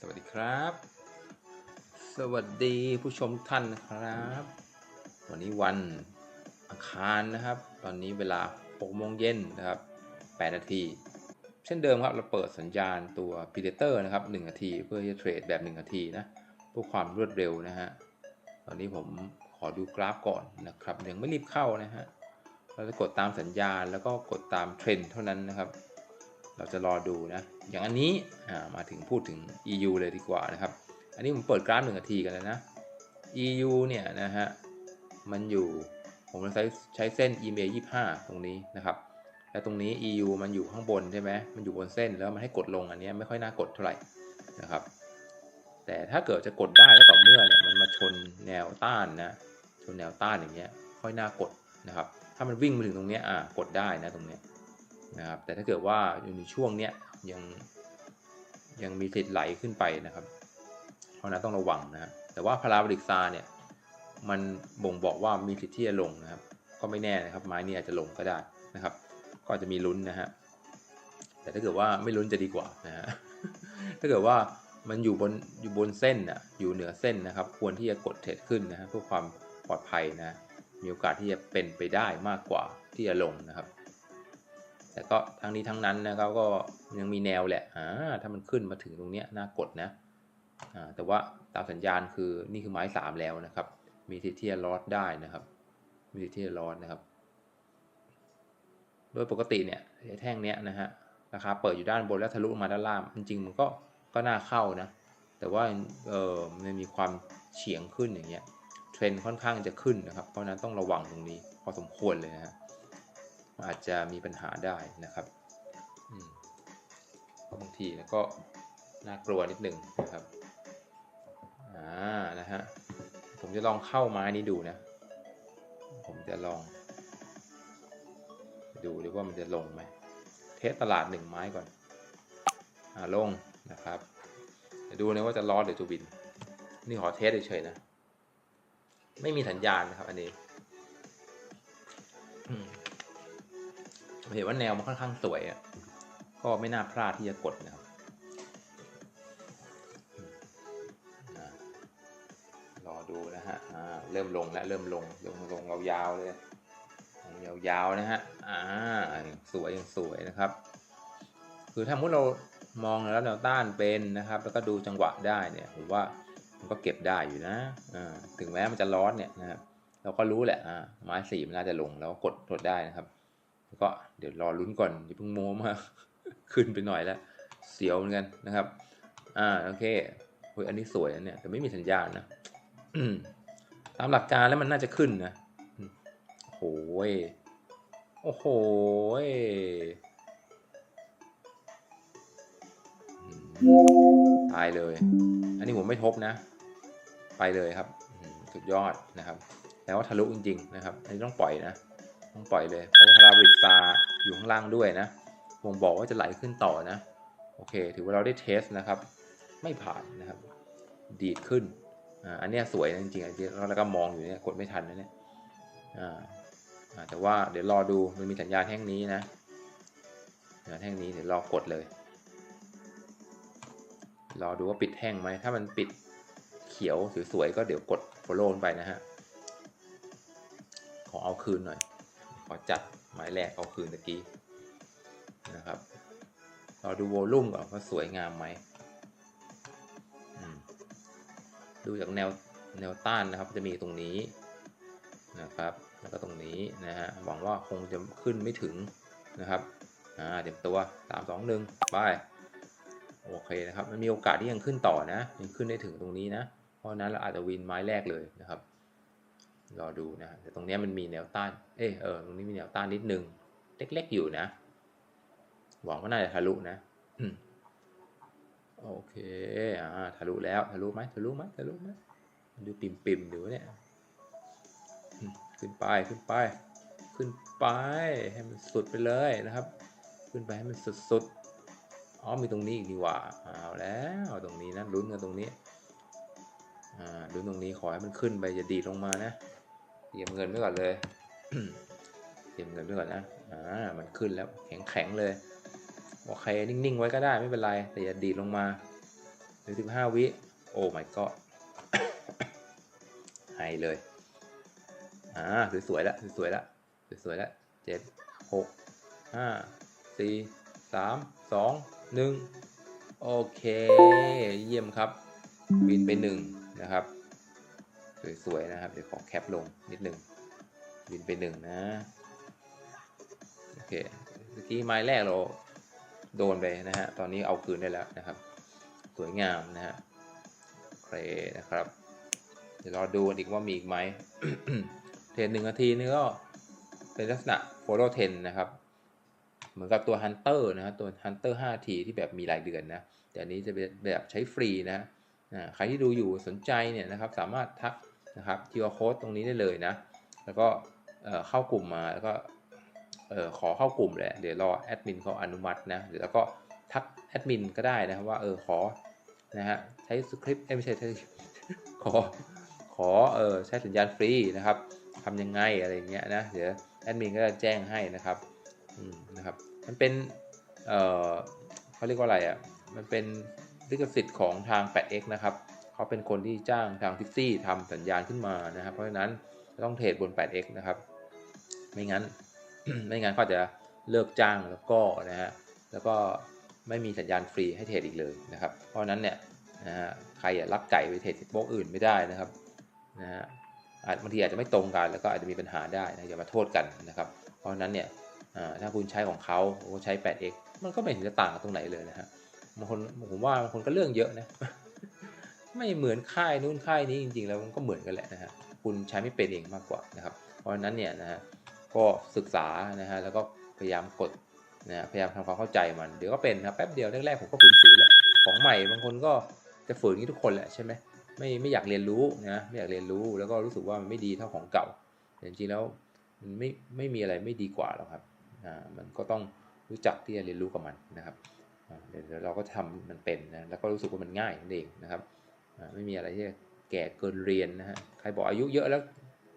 สวัสดีครับ สวัสดีผู้ชมท่านนะครับ วันนี้วันอังคารนะครับ ตอนนี้เวลา6โมงเย็นนะครับ8นาที เช่นเดิมครับเราเปิดสัญญาณตัว Predator นะครับ1นาที เพื่อจะเทรดแบบ 1 นาทีนะเพื่อความรวดเร็วนะฮะ ตอนนี้ผมขอดูกราฟก่อนนะครับยังไม่รีบเข้านะฮะ เราจะกดตามสัญญาณแล้วก็กดตามเทรนด์เท่านั้นนะครับ เราจะรอดูนะ อย่างอันนี้มาถึงพูดถึง EU เลยดีกว่านะครับ อันนี้ผมเปิดกราฟหนึ่งนาทีกันแล้วนะ EU เนี่ยนะฮะ มันอยู่ ผมจะใช้ใช้เส้น EMA 25 ตรงนี้นะครับ และตรงนี้ EU มันอยู่ข้างบนใช่ไหมมันอยู่บนเส้นแล้วมันให้กดลงอันนี้ไม่ค่อยน่ากดเท่าไหร่นะครับ แต่ถ้าเกิดจะกดได้ก็ต่อเมื่อเนี่ยมันมาชนแนวต้านนะ ชนแนวต้านอย่างเงี้ย ค่อยน่ากดนะครับ ถ้ามันวิ่งมาถึงตรงเนี้ยอ่ากดได้นะตรงเนี้ย นะครับแต่ถ้าเกิดว่าอยู่ในช่วงเนี้ยยังยังมีสิทธิ์ไหลขึ้นไปนะครับ เพราะนั้นต้องระวังนะครับแต่ว่าพาราบริกซาเนี่ยมันบ่งบอกว่ามีสิทธิ์ที่จะลงนะครับ ก็ไม่แน่นะครับไม้นี้อาจจะลงก็ได้นะครับ ก็อาจจะมีลุ้นนะฮะแต่ถ้าเกิดว่าไม่ลุ้นจะดีกว่านะฮะถ้าเกิดว่ามันอยู่บนอยู่บนเส้นน่ะอยู่เหนือเส้นนะครับ ควรที่จะกดเทรดขึ้นนะฮะเพื่อความปลอดภัยนะมีโอกาสที่จะเป็นไปได้มากกว่าที่จะลงนะครับ แต่ก็ทั้งนี้ทั้งนั้นนะครับก็ยังมีแนวแหละอ่าถ้ามันขึ้นมาถึงตรงเนี้ยน่ากดนะอ่าแต่ว่าตามสัญญาณคือนี่คือไม้สามแล้วนะครับ มีทิศที่จะลอดได้นะครับ มีทิศที่จะลอดนะครับ โดยปกติเนี่ยแท่งเนี้ยนะฮะราคาเปิดอยู่ด้านบนแล้วทะลุมาด้านล่างจริงๆมันก็ก็น่าเข้านะแต่ว่าเออมันมีความเฉียงขึ้นอย่างเงี้ยเทรนค่อนข้างจะขึ้นนะครับ เพราะฉะนั้นต้องระวังตรงนี้พอสมควรเลยนะฮะ อาจจะมีปัญหาได้นะครับบางทีแล้วก็น่ากลัวนิดหนึ่งนะครับอ่านะฮะผมจะลองเข้าไม้นี้ดูนะ ผมจะลอง ดูดิว่ามันจะลงไหมเทสตลาดหนึ่งไม้ก่อนอ่าลงนะครับดูนะว่าจะรอดหรือจะวิน นี่ขอเทสเฉยๆนะ ไม่มีสัญญาณนะครับ อันนี้ เห็นว่าแนวมันค่อนข้างสวยอะก็ไม่น่าพลาดที่จะกดนะครับรอดูนะฮะอ่าเริ่มลงแล้วเริ่มลงลงลงยาวๆเลยลงยาวๆนะฮะอ่าสวยยังสวยนะครับ คือถ้ามุดเรามองแล้วแนวต้านเป็นนะครับ แล้วก็ดูจังหวะได้เนี่ยผมว่ามันก็เก็บได้อยู่นะถึงแม้มันจะร้อนเนี่ยนะครับเราก็รู้แหละไม้สีมันน่าจะลงแล้วก็กดกดได้นะครับ ก็เดี๋ยวรอลุ้นก่อนอย่าเพิ่งโม้มาขึ้นไปหน่อยแล้ว เสียวเหมือนกันนะครับ อ่าโอเคเฮ้ยอันนี้สวยนะเนี่ยแต่ไม่มีสัญญาณนะตามหลักการแล้วมันน่าจะขึ้นนะโอ้โหโอ้โหตายเลย อันนี้ผมไม่ทบนะ ไปเลยครับ สุดยอดนะครับแต่ว่าทะลุจริง ๆ นะครับ อันนี้ต้องปล่อยนะ ต้องปล่อยเลยเพราะว่าพาราบริกตาอยู่ข้างล่างด้วยนะผมบอกว่าจะไหลขึ้นต่อนะ โอเค ถือว่าเราได้เทสนะครับ ไม่ผ่านนะครับ ดีดขึ้นอันนี้สวยจริงๆแล้วก็มองอยู่เนี่ยกดไม่ทันนะเนี่ยแต่ว่าเดี๋ยวรอดูมันมีสัญญาณแท่งนี้นะสัญญาณแท่งนี้เดี๋ยวรอกดเลยรอดูว่าปิดแท่งไหมถ้ามันปิดเขียวสวยๆก็เดี๋ยวกด follow ไปนะฮะขอเอาคืนหน่อย ขอจัดหมายแรกเอาคืนตะกี้นะครับเรอดูโวลุ่มก่อนว่าสวยงามไหมดูจากแนวแนวต้านนะครับจะมีตรงนี้นะครับ แล้วก็ตรงนี้นะฮะหวังว่าคงจะขึ้นไม่ถึงนะครับอ่าเดี๋ยวตัวสามสองหนึ่งไปโอเคนะครับมันมีโอกาสที่ยังขึ้นต่อนะยังขึ้นได้ถึงตรงนี้นะ เพราะนั้นเราอาจจะวินไม้แรกเลยนะครับ รอดูนะแต่ตรงนี้มันมีแนวต้าน เออเออตรงนี้มีแนวต้านนิดนึง เล็กๆอยู่นะ หวังว่าน่าจะทะลุนะโอเคอ่าทะลุแล้วทะลุไหมทะลุไหมทะลุไหมดูปิ่มปิมดูเนี่ยขึ้นไปขึ้นไป ขึ้นไปให้มันสุดไปเลยนะครับ ขึ้นไปให้มันสุดๆอ๋อมีตรงนี้อีกดีกว่าเอาแล้วตรงนี้นะลุ้นกันตรงนี้ อ่าลุ้นตรงนี้ขอให้มันขึ้นไปอย่าดีลงมานะเตรียมเงินไว้ก่อนเลยเตรียมเงินไว้ก่อนนะอ่ามันขึ้นแล้วแข็งแข็งเลยโอเคนิ่งๆไว้ก็ได้ไม่เป็นไรแต่อย่าดีลงมาหลือสิบห้าวิโอ้ my god หายเลยอ่าสวยๆแล้วสวยๆแล้วสวยๆแล้วเจ็ดหกห้าสี่สามสองหนึ่งโอเค เยี่ยมครับ บินไปหนึ่ง นะครับ สวยๆนะครับ เดี๋ยวขอแคปลงนิดหนึ่งบินไปหนึ่งนะ โอเคเมื่อกี้ไม้แรกเราโดนไปนะฮะ ตอนนี้เอาคืนได้แล้วนะครับ สวยงามนะฮะโอเคนะครับ เดี๋ยวรอดูอีกว่ามีอีกไหมเทรนหนึ่งนาทีนี่ก็เป็นลักษณะโฟโลเทนนะครับ เหมือนกับตัว Hunter นะฮะตัว Hunter 5ทีที่แบบมีรายเดือนนะ แต่อันนี้จะเป็นแบบใช้ฟรีนะอ่า ใครที่ดูอยู่สนใจเนี่ยนะครับสามารถทักนะครับที่ว่าโค้ดตรงนี้ได้เลยนะ แล้วก็เเข้ากลุ่มมาแล้วก็ขอเข้ากลุ่มแหละเดี๋ยวรอแอดมินเขาอนุมัตินะเดี๋ยวแล้วก็ทักแอดมินก็ได้นะครับว่าเออขอนะฮะใช้สคริปต์ไม่ใช่ใช้ขอขอเออใช้สัญญาณฟรีนะครับทำยังไงอะไรเงี้ยนะเดี๋ยวแอดมินก็จะแจ้งให้นะครับอืมนะครับ มันเป็นเออเขาเรียกว่าอะไรอะมันเป็น ลิขสิทธิ์ของทาง 8x นะครับเขาเป็นคนที่จ้างทางพิกซี่ทำสัญญาณขึ้นมานะครับ เพราะฉะนั้นต้องเทรดบน 8x นะครับ ไม่งั้น ไม่งั้นเขาจะเลิกจ้างแล้วก็นะฮะแล้วก็ไม่มีสัญญาณฟรีให้เทรดอีกเลยนะครับ เพราะนั้นเนี่ยนะฮะใครอย่าลักไก่ไปเทรดโบล็อกอื่นไม่ได้นะครับนะฮะอาจบางทีอาจจะไม่ตรงกันแล้วก็อาจจะมีปัญหาได้นะอย่ามาโทษกันนะครับ เพราะนั้นเนี่ยถ้าคุณใช้ของเขาโอ้ใช้ 8x มันก็ไม่เห็นจะต่างกันตรงไหนเลยนะฮะ บางคนผมว่าบางคนก็เรื่องเยอะนะ ไม่เหมือนค่ายนู้นค่ายนี้จริง ๆ แล้วมันก็เหมือนกันแหละนะฮะคุณใช้ไม่เป็นเองมากกว่านะครับ เพราะฉะนั้นเนี่ยนะฮะก็ศึกษานะฮะแล้วก็พยายามกดนะพยายามทำความเข้าใจมันเดี๋ยวก็เป็นนะแป๊บเดียวแรกๆผมก็ฝืนๆแหละของใหม่บางคนก็จะฝืนอย่างนี้ทุกคนแหละใช่ไหมไม่ไม่อยากเรียนรู้นะไม่อยากเรียนรู้แล้วก็รู้สึกว่ามันไม่ดีเท่าของเก่าแต่จริงๆแล้วมันไม่ไม่มีอะไรไม่ดีกว่าหรอกครับอ่ามันก็ต้องรู้จักที่จะเรียนรู้กับมันนะครับ เดี๋ยวเราก็ทำมันเป็นนะแล้วก็รู้สึกว่ามันง่ายนั่นเองนะครับไม่มีอะไรที่แก่เกินเรียนนะฮะใครบอกอายุเยอะแล้ว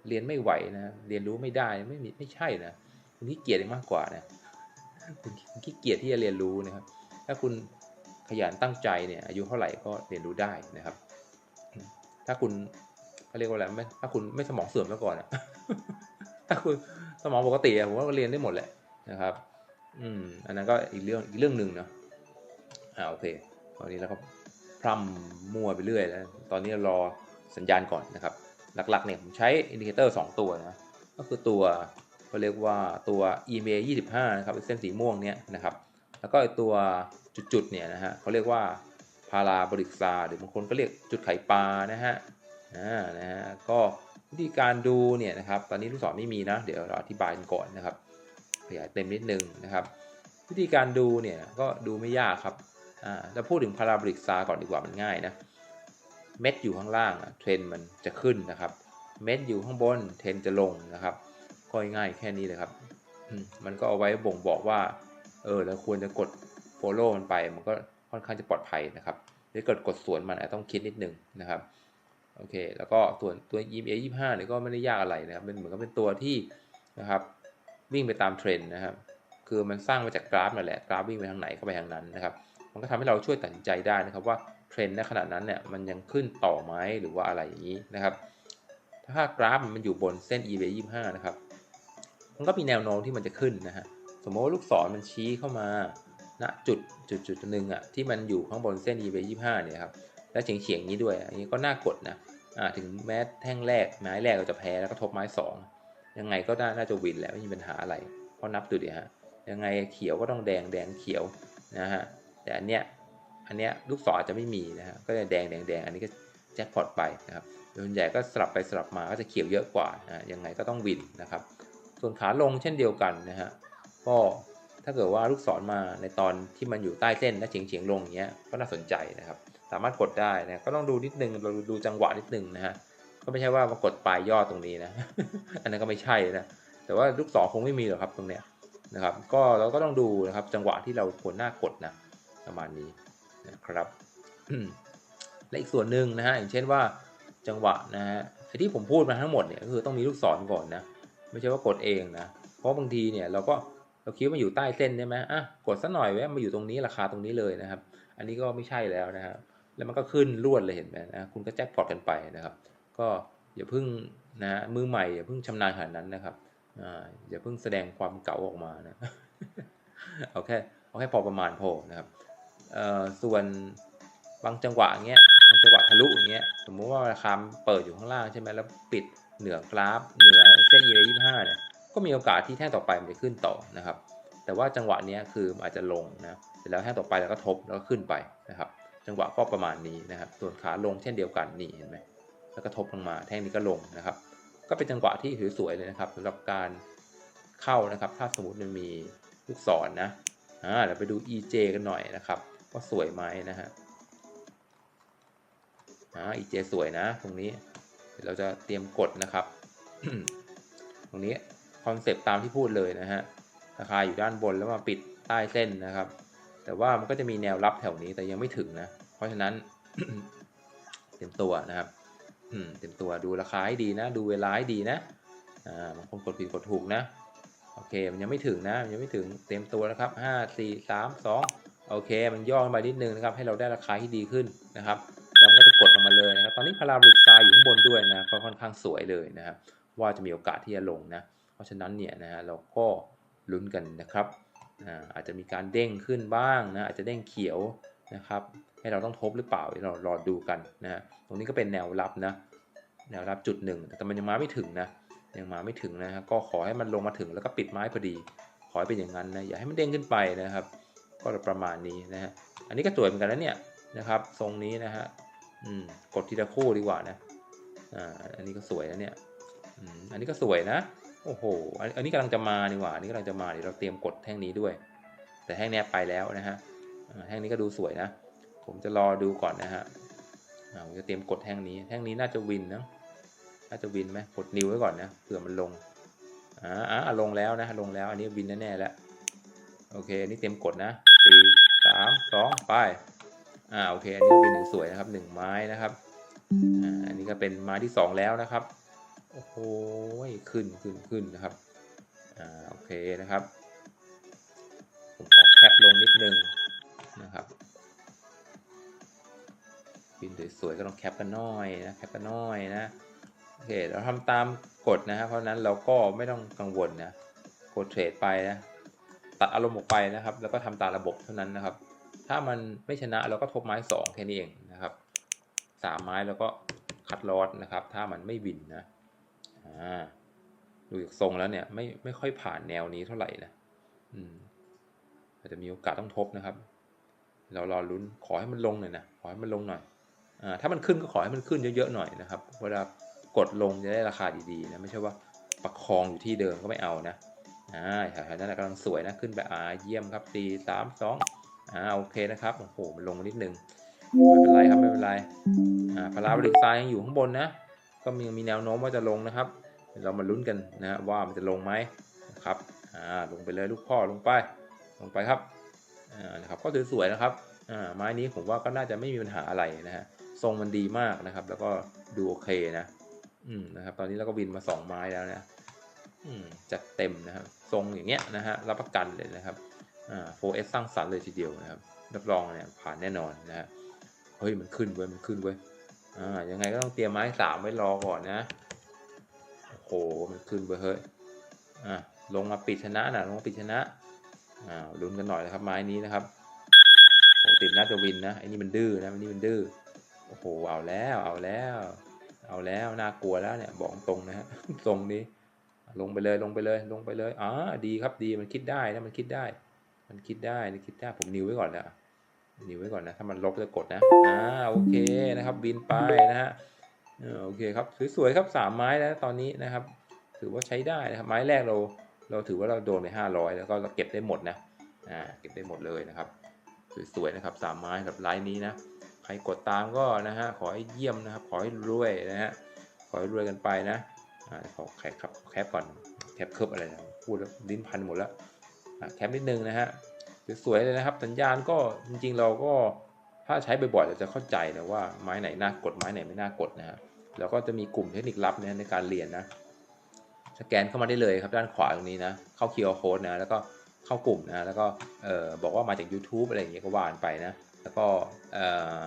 เรียนไม่ไหวนะเรียนรู้ไม่ได้ไม่มีไม่ใช่นะคุณขี้เกียจมากกว่านะคุณขี้เกียจที่จะเรียนรู้นะครับ ถ้าคุณขยันตั้งใจเนี่ยอายุเท่าไหร่ก็เรียนรู้ได้นะครับ ถ้าคุณเขาเรียกว่าอะไรไม่ถ้าคุณไม่สมองเสื่อมมาก่อนอะถ้าคุณสมองปกติอะผมว่าเรียนได้หมดแหละนะครับ อืมอันนั้นก็อีกเรื่องอีกเรื่องหนึ่งเนาะ อ่าโอเคตอนนี้เราก็พร่ำมั่วไปเรื่อยแล้วตอนนี้รอสัญญาณก่อนนะครับ หลักๆเนี่ยผมใช้อินดิเคเตอร์2ตัวนะก็คือตัวเขาเรียกว่าตัว EMA 25 นะครับเส้นสีม่วงเนี้ยนะครับ แล้วก็ตัวจุดๆเนี่ยนะฮะเขาเรียกว่าพาราบริกซาหรือบางคนก็เรียกจุดไข่ปลานะฮะอ่านะฮะก็วิธีการดูเนี่ยนะครับ ตอนนี้ลูกศรไม่มีนะ เดี๋ยวเราอธิบายกันก่อนนะครับ ขยายเต็มนิดนึงนะครับ วิธีการดูเนี่ยก็ดูไม่ยากครับ เราพูดถึงพาราบริกซาก่อนดีกว่ามันง่ายนะเม็ดอยู่ข้างล่างเทรนมันจะขึ้นนะครับ เม็ดอยู่ข้างบนเทรนจะลงนะครับก็ง่ายแค่นี้เลยครับมันก็เอาไว้บ่งบอกว่าเออเราควรจะกด follow มันไป มันก็ค่อนข้างจะปลอดภัยนะครับถ้าเกิดกดสวนมันอาจจะต้องคิดนิดนึงนะครับโอเค แล้วก็ส่วนตัว EMA 25เนี่ยก็ไม่ได้ยากอะไรนะครับเป็นเหมือนกับเป็นตัวที่นะครับวิ่งไปตามเทรนด์นะครับ คือมันสร้างมาจากกราฟนั่นแหละ กราฟวิ่งไปทางไหนก็ไปทางนั้นนะครับ มันก็ทำให้เราช่วยตัดสินใจได้นะครับว่าเทรนด์ในขณะนั้นเนี่ยมันยังขึ้นต่อไหมหรือว่าอะไรอย่างนี้นะครับ ถ้ากราฟมันอยู่บนเส้น EMA 25 นะครับ มันก็มีแนวโน้มที่มันจะขึ้นนะฮะสมมติว่าลูกศรมันชี้เข้ามาณจุดจุดจุดหนึ่งอะที่มันอยู่ข้างบนเส้น EMA 25 เนี่ยครับแล้วเฉียงเฉียงนี้ด้วยอันนี้ก็น่ากดนะอ่าถึงแม้แท่งแรกไม้แรกเราจะแพ้แล้วก็ทบไม้สองยังไงก็น่าน่าจะวินแหละไม่มีปัญหาอะไรเพราะนับดูดิฮะยังไงเขียวก็ต้องแดงแดงเขียวนะฮะ แต่อันเนี้ยอันเนี้ยลูกศรอาจจะไม่มีนะฮะก็จะแดงแดงแดงอันนี้ก็แจ็คพอตไปนะครับส่วนใหญ่ก็สลับไปสลับมาก็จะเขียวเยอะกว่านะยังไงก็ต้องวินนะครับ ส่วนขาลงเช่นเดียวกันนะฮะก็ถ้าเกิดว่าลูกศรมาในตอนที่มันอยู่ใต้เส้นและเฉียงเฉียงลงอย่างเงี้ยก็น่าสนใจนะครับ สามารถกดได้นะก็ต้องดูนิดนึงเราดูจังหวะนิดนึงนะฮะก็ไม่ใช่ว่ามากดปลายยอดตรงนี้นะ อันนั้นก็ไม่ใช่นะแต่ว่าลูกศรคงไม่มีหรอกครับตรงเนี้ยนะครับ ก็เราก็ต้องดูนะครับจังหวะที่เราควรหน้ากดนะ ประมาณนี้นะครับ และอีกส่วนหนึ่งนะฮะอย่างเช่นว่าจังหวะนะฮะไอ้ที่ผมพูดมาทั้งหมดเนี่ยก็คือต้องมีลูกศรก่อนนะไม่ใช่ว่ากดเองนะเพราะบางทีเนี่ยเราก็เราคิดว่าอยู่ใต้เส้นใช่ไหมอะกดสักหน่อยแวะมาอยู่ตรงนี้ราคาตรงนี้เลยนะครับ อันนี้ก็ไม่ใช่แล้วนะครับแล้วมันก็ขึ้นรวดเลยเห็นไหมนะคุณก็แจ็คพอตกันไปนะครับ ก็อย่าเพิ่งนะมือใหม่อย่าเพิ่งชำนาญขนาดนั้นนะครับอ่าอย่าเพิ่งแสดงความเก๋าออกมานะเอาแค่เอาแค่พอประมาณพอนะครับ ส่วนบางจังหวะเงี้ยบางจังหวะทะลุอย่างเงี้ยสมมุติว่าราคาเปิดอยู่ข้างล่างใช่ไหมแล้วปิดเหนือกราฟเหนือเส้น EA 25เนี่ยก็มีโอกาสที่แท่งต่อไปมันจะขึ้นต่อนะครับ แต่ว่าจังหวะเนี้ยคืออาจจะลงนะเสร็จแล้วแท่งต่อไปแล้วก็ทบแล้วก็ขึ้นไปนะครับ จังหวะก็ประมาณนี้นะครับ ส่วนขาลงเช่นเดียวกันนี่เห็นไหมแล้วก็ทบลงมาแท่งนี้ก็ลงนะครับ ก็เป็นจังหวะที่ถือสวยเลยนะครับสำหรับการเข้านะครับ ถ้าสมมติมันมีลูกศรนนะอ่าเดี๋ยวไปดู EJ กันหน่อยนะครับ ว่าสวยไหมนะฮะอ่า EJ สวยนะ ตรงนี้เราจะเตรียมกดนะครับ ตรงนี้คอนเซปต์ตามที่พูดเลยนะฮะราคาอยู่ด้านบนแล้วมาปิดใต้เส้นนะครับ แต่ว่ามันก็จะมีแนวรับแถวนี้แต่ยังไม่ถึงนะ เพราะฉะนั้นเตรียมตัวนะครับอืเตรียมตัวดูราคาให้ดีนะ ดูเวลาให้ดีนะอ่าบางคนกดผิดกดถูกนะ โอเค มันยังไม่ถึงนะ มันยังไม่ถึงเตรียมตัวนะครับห้าสี่สามสอง โอเค มันย่อลงไปนิดนึงนะครับ ให้เราได้ราคาที่ดีขึ้นนะครับแล้วก็จะกดลงมาเลยนะครับ ตอนนี้พาราบริกซายอยู่ข้างบนด้วยนะก็ค่อนข้างสวยเลยนะครับ ว่าจะมีโอกาสที่จะลงนะ เพราะฉะนั้นเนี่ยนะฮะเราก็ลุ้นกันนะครับอาจจะมีการเด้งขึ้นบ้างนะ อาจจะเด้งเขียวนะครับ ให้เราต้องทบหรือเปล่าเดี๋ยวเรารอดูกันนะฮะตรงนี้ก็เป็นแนวรับนะ แนวรับจุดหนึ่ง แต่มันยังมาไม่ถึงนะ ยังมาไม่ถึงนะฮะก็ขอให้มันลงมาถึงแล้วก็ปิดไม้พอดี ขอให้เป็นอย่างนั้นนะ อย่าให้มันเด้งขึ้นไปนะครับ ก็ประมาณนี้นะฮะ อันนี้ก็สวยเหมือนกันนะเนี่ยนะครับทรงนี้นะฮะอืมกดทีละคู่ดีกว่านะอ่าอันนี้ก็สวยนะเนี่ยอืมอันนี้ก็สวยนะโอ้โหอันนี้กำลังจะมานี่หว่าอันนี้กำลังจะมาเดี๋ยวเราเตรียมกดแท่งนี้ด้วย แต่แท่งนี้ไปแล้วนะฮะแท่งนี้ก็ดูสวยนะ ผมจะรอดูก่อนนะฮะอ่าผมจะเตรียมกดแท่งนี้ แท่งนี้น่าจะวินนะน่าจะวินไหมกดนิวไว้ก่อนนะเผื่อมันลงอ่าอ่าลงแล้วนะลงแล้วอันนี้วินแน่ๆแล้วโอเคอันนี้เตรียมกดนะ สี่สามสองไปอ่าโอเค อันนี้วินหนึ่งสวยนะครับหนึ่งไม้นะครับอ่าอันนี้ก็เป็นไม้ที่สองแล้วนะครับโอ้โหขึ้นขึ้นขึ้นนะครับอ่าโอเคนะครับผมขอแคปลงนิดนึงนะครับบินสวยๆก็ต้องแคปกันหน้อยนะแคปกันหน้อยนะโอเคเราทำตามกฎนะครับเพราะฉะนั้นเราก็ไม่ต้องกังวลนะกดเทรดไปนะ ตัดอารมณ์ออกไปนะครับ แล้วก็ทำตามระบบเท่านั้นนะครับ ถ้ามันไม่ชนะเราก็ทบไม้สองแค่นี้เองนะครับสามไม้แล้วก็คัดลอสนะครับ ถ้ามันไม่บินนะอ่าดูจากทรงแล้วเนี่ยไม่ไม่ค่อยผ่านแนวนี้เท่าไหร่นะอืมอาจจะมีโอกาสต้องทบนะครับ เรารอลุ้นขอให้มันลงหน่อยนะขอให้มันลงหน่อยอ่าถ้ามันขึ้นก็ขอให้มันขึ้นเยอะๆหน่อยนะครับ เวลากดลงจะได้ราคาดีๆนะไม่ใช่ว่าประคองอยู่ที่เดิมก็ไม่เอานะ อ่าแถวๆนั้นนะกำลังสวยนะขึ้นไปอ่าเยี่ยมครับสี่สามสองอ่าโอเคนะครับโอ้โหมันลงมานิดนึงไม่เป็นไรครับไม่เป็นไรอ่าพาราบริกไซด์ยังอยู่ข้างบนนะ ก็มีมีแนวโน้มว่าจะลงนะครับ เรามาลุ้นกันนะฮะว่ามันจะลงไหมนะครับอ่าลงไปเลยลูกพ่อลงไป ลงไปครับอ่านะครับก็สวยๆนะครับอ่าไม้นี้ผมว่าก็น่าจะไม่มีปัญหาอะไรนะฮะทรงมันดีมากนะครับ แล้วก็ดูโอเคนะ อืมนะครับ ตอนนี้เราก็บินมาสองไม้แล้วนะ อืมจัดเต็มนะครับ ทรงอย่างเงี้ยนะฮะรับประกันเลยนะครับอ่า 4S สร้างสรรค์เลยทีเดียวนะครับรับรองเนี่ยผ่านแน่นอนนะฮะเฮ้ยมันขึ้นเว้ยมันขึ้นเว้ยอ่ายังไงก็ต้องเตรียมไม้สามไว้รอก่อนนะโอ้โหมันขึ้นไปเฮ้ยอะลงมาปิดชนะนะลงมาปิดชนะอ่าลุ้นกันหน่อยนะครับไม้นี้นะครับโอ้ติดน่าจะวินนะไอ้นี่มันดื้อนะไอ้นี่มันดื้อโอ้โหเอาแล้วเอาแล้ว เอาแล้วน่ากลัวแล้วเนี่ยบอกตรงนะฮะตรงนี้ ลงไปเลยลงไปเลยลงไปเลยอ๋อดีครับดีมันคิดได้นะมันคิดได้ มันคิดได้มันคิดได้ผมนิวไว้ก่อนนะนิวไว้ก่อนนะถ้ามันลบจะกดนะอ่าโอเคนะครับ บินไปนะฮะโอเคครับสวยๆครับสามไม้แล้วตอนนี้นะครับ ถือว่าใช้ได้นะครับไม้แรกเราเราถือว่าเราโดนไปห้าร้อยแล้วก็เราเก็บได้หมดนะอ่าเก็บได้หมดเลยนะครับ สวยๆนะครับสามไม้กับไลน์นี้นะใครกดตามก็นะฮะขอให้เยี่ยมนะครับ ขอให้รวยนะฮะขอให้รวยกันไปนะ ขอแคปครับแคปก่อนแคปเคิบอะไรนะพูดแล้วลิ้นพันหมดแล้วอ่าแคปนิดนึงนะฮะสวยๆเลยนะครับ สัญญาณก็จริงๆเราก็ถ้าใช้บ่อยๆเราจะเข้าใจนะว่าไม้ไหนน่ากดไม้ไหนไม่น่ากดนะฮะแล้วก็จะมีกลุ่มเทคนิคลับนะในการเรียนนะสแกนเข้ามาได้เลยครับด้านขวาตรงนี้นะเข้า QR code นะแล้วก็เข้ากลุ่มนะแล้วก็เอ่อบอกว่ามาจาก YouTube อะไรอย่างเงี้ยก็ว่านไปนะแล้วก็เอ่อ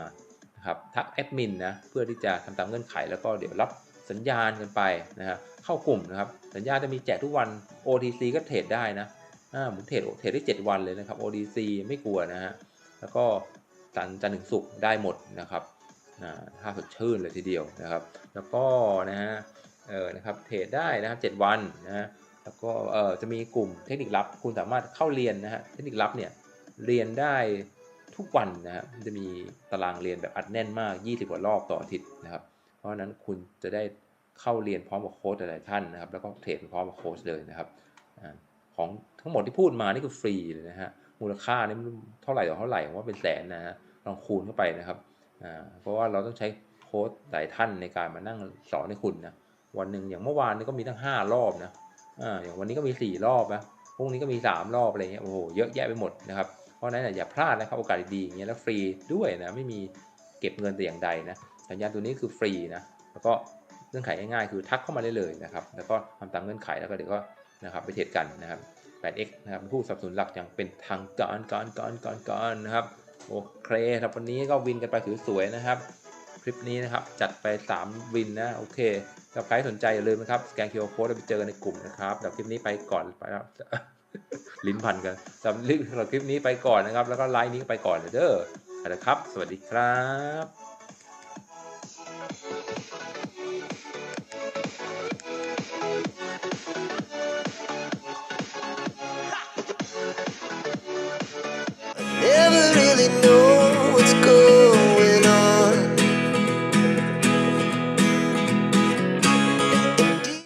นะครับทักแอดมินนะเพื่อที่จะทำตามเงื่อนไขแล้วก็เดี๋ยวรับ สัญญาณกันไปนะฮะเข้ากลุ่มนะครับ สัญญาณจะมีแจกทุกวัน OTC ก็เทรดได้นะอ่าผมเทรดเทรดได้ 7 วันเลยนะครับ OTC ไม่กลัวนะฮะแล้วก็จันจันถึงศุกได้หมดนะครับอ่าถ้าสดชื่นเลยทีเดียวนะครับ แล้วก็นะฮะเออนะครับเทรดได้นะครับ 7 วันนะฮะแล้วก็เออจะมีกลุ่มเทคนิคลับ คุณสามารถเข้าเรียนนะฮะเทคนิคลับเนี่ยเรียนได้ทุกวันนะฮะมันจะมีตารางเรียนแบบอัดแน่นมาก 20 กว่ารอบต่ออาทิตย์นะครับ ราะนั้นคุณจะได้เข้าเรียนพร้อมกับโค้ชหลายท่านนะครับ แล้วก็เทรดพร้อมกับโค้ชเลยนะครับของทั้งหมดที่พูดมานี่คือฟรีเลยนะฮะมูลค่านี่เท่าไหร่ต่อเท่าไหร่ผมว่าเป็นแสนนะฮะลองคูณเข้าไปนะครับเพราะว่าเราต้องใช้โค้ชหลายท่านในการมานั่งสอนให้คุณนะวันหนึ่งอย่างเมื่อวานนี้ก็มีตั้ง 5 รอบนะอย่างวันนี้ก็มี 4 รอบนะพรุ่งนี้ก็มี 3 รอบอะไรเงี้ยโอ้โหเยอะแยะไปหมดนะครับเพราะนั้นอย่าพลาดนะครับโอกาสดีๆอย่างเงี้ยแล้วฟรีด้วยนะไม่มีเก็บเงินแต่อย่างใดนะ สัญญาณตัวนี้คือฟรีนะแล้วก็เงื่อนไขง่ายๆคือทักเข้ามาได้เลยนะครับแล้วก็ทำตามเงื่อนไขแล้วก็เดี๋ยวก็นะครับไปเทรดกันนะครับ 8x นะครับผู้สนับสนุนหลักอย่างเป็นทางการการการการการนะครับโอเคครับวันนี้ก็วินกันไปสวยๆนะครับ คลิปนี้นะครับจัดไป 3 วินนะโอเคถ้าใครสนใจอย่าลืมนะครับสแกน QR Code แล้วไปเจอกันในกลุ่มนะครับเดี๋ยวคลิปนี้ไปก่อนไปครับลิ้นพันกันสำหรับคลิปนี้ไปก่อนนะครับ แล้วก็ไลน์นี้ไปก่อนเลยเด้อนะครับ สวัสดีครับ never really knew